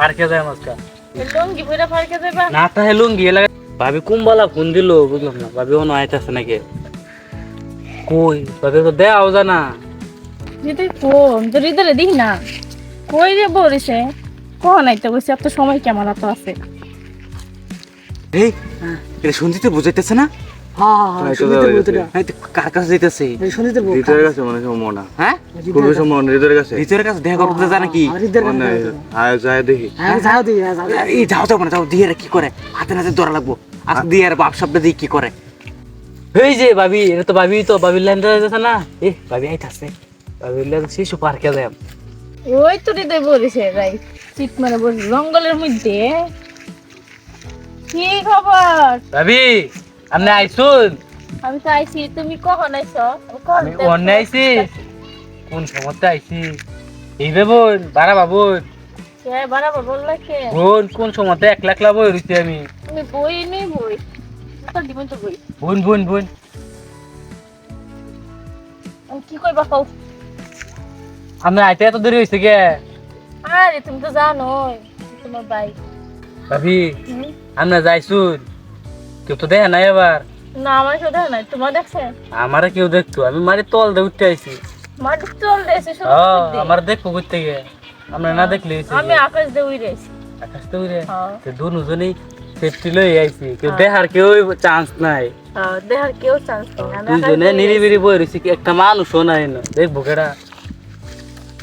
পার্কে যায় আজকে লুঙ্গি পরে পার্কে যাবা না লুঙ্গি এলাকা ভাবি কুম্বালা ফোন দিল বুঝলাম না। ভাবি অন্য আইতাছে নাকি? কই? ভাবি তো দেওয়া জানা যদি ফোন তো হৃদয়ে দিই না। কই রে বলিছে কখন আইতে বসে এত সময় কেমন আছে? এই এটা শুনতে বুঝাইতেছে তো দি দি। যাও না। কি করে? হাতে নাতে ধরা লাগবো। আজকে দিয়ে আর বাপ শব্দ দিয়ে কি করে? এই যে ভাবি এটা তো ভাবি তো ভাবির লাইন যাচ্ছে না? এ ভাবি আইতাছে। ভাবির লাইন শিশু পার্কে যায়। ওই তো হৃদয় বলিছে রাই চিট মারে বলি জঙ্গলের মধ্যে। কি খবর? ভাবি আপনি আইসুন। আমি তো আইছি তুমি কখন আইছো? আমি কখন আমি অন্য আইছি। কোন সময়তে আইছি? এই বেবন বারা বাবুন বললা বোন কোন সময়তে এক লাখ লাভ হইছি আমি? তুমি বই নেই বই। তো দিবেন তো বই। বোন বোন বোন। আমি কি কইবা কও? আপনি আইতে এত দেরি হয়েছে কে? আরে তুমি তো জানোই তোমার ভাই। ভাবি? আমরা যাইছুন কেউ তো দেখে নাই এবার না আমার সাথে দেখা নাই। তোমার দেখছে? আমারে কেউ দেখতো। আমি মারি তল দিয়ে উঠতে আইছি। মাটি দিয়েছে শুধু ও আমার দেখব করতে গিয়ে। আমরা না দেখলে আমি আকাশ দিয়ে উড়ে আইছি। আকাশ তো উড়ে? হ্যাঁ। তো দুজনেই সেফটি লই আইছি। কেউ দেখার কেউ চান্স নাই। হ্যাঁ, দেখার কেউ চান্স নেই। দিয়ে উড়ে নিরিবিরি বই রয়েছি একটা মানুষও নাই না। দেখব কেডা?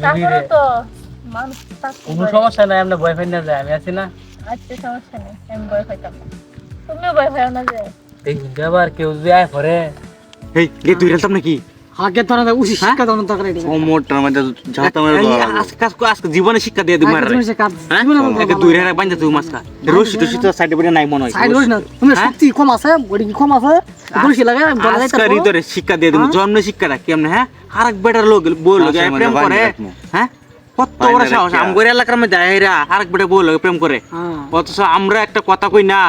তারপরে তো মানুষ কোনো সমস্যা নাই আমরা বয়ফ্রেন্ড না যাই আমি আছি না? আচ্ছা সমস্যা নেই। আমি তুমিও ভয় পাইও না যে। দেখুন আবার কেউ যদি আয় পরে। এই গে তুই রেলতাম নাকি? আগে তো না উচিত শিক্ষা দাও না তো করে মধ্যে যাতা মেরে এই আজকে আজকে আজকে জীবনে শিক্ষা দিয়ে দিব মারা কাজ হ্যাঁ? দুই রে বান্ধা তুই মাছকা রশি টশি তো সাইডে পড়ে নাই মনে হয়। সাইড হইছ না তুমি হ্যাঁ? শক্তি কম আছে বডি কি কম আছে? বলছি লাগে বলা যাইতে আজকার ভিতরে শিক্ষা দিয়ে দিব। জন্ম শিক্ষাটা কেমনে হ্যাঁ? আরেক বেটার লোক বই লোক প্রেম করে। হ্যাঁ? কত বড় সাহস। আমগরে এলাকার মধ্যে আইরা আরেক বেটা বই লোক প্রেম করে। হ্যাঁ। অথচ আমরা একটা কথা কই না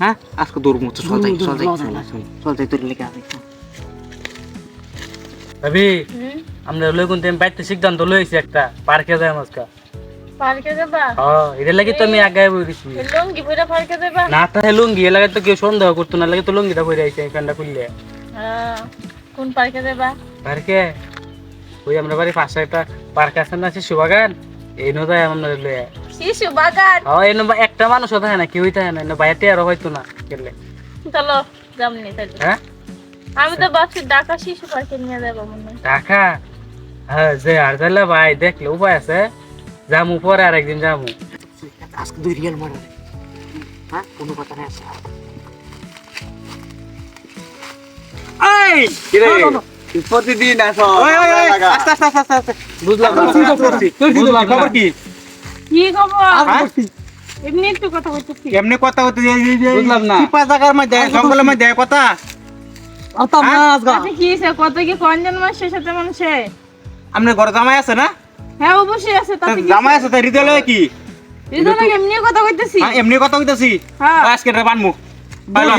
হ্যাঁ? আজকে চল যাই চল যাই চল যাই তোর লেগে আমি ভাবি আমরা লই কোন টাইম বাইতে সিদ্ধান্ত লইছি একটা পার্কে যাই আজকে। পার্কে যাবা? হ্যাঁ এটা লাগি তো আমি আগায় বইছি এই লুঙ্গি পরে পার্কে যাবা? না তাহলে লুঙ্গি এ লাগে তো কেউ সন্দেহ করতো না লাগে তো লুঙ্গিটা পরে আইছে এই প্যান্টটা খুললে। হ্যাঁ কোন পার্কে যাবা? পার্কে? ওই আমরা বাড়ি পাশে একটা পার্ক আছে না শিশু বাগান এই নো যায় আমরা লয়ে। শিশু বাগান। হ্যাঁ এই নো একটা মানুষ থাকে না কেউই থাকে না। বাইরে আর হয়তো না গেলে চলো যামনি তাহলে হ্যাঁ? আমি তো ভাবছি ঢাকা শিশু পার্কে নিয়ে যাব মনে হয়। টাকা হ্যাঁ যে আর যাইলে ভাই দেখলে উপায় আছে। যামু পরে আর একদিন যামু। আজকে দুই রিয়াল মারা হ্যাঁ কোনো কথা নাই আছে। এই! কিরে? প্রতিদিন আসো। আস্তে আস্তে আস্তে আস্তে বুঝলাম খবর কি? কি খবর? হ্যাঁ? এমনি একটু কথা বলতেছি কেমনে কথা হতে বুঝলাম না। চিপা জায়গার মধ্যে জঙ্গলের মধ্যে কথা? আতাম না আজগা। কি হয়েছে কত কি কয়জন মানুষের সাথে মানুষে আমনে ঘর জামাই আছে না? হ্যাঁ অবশ্যই আছে তাতে কি জামাই আছে তো হৃদয় কি? হৃদয় এমনি কথা কইতেছি। হ্যাঁ, এমনি কইতাছি। হ্যাঁ। আজকে রে বানমু। বানমু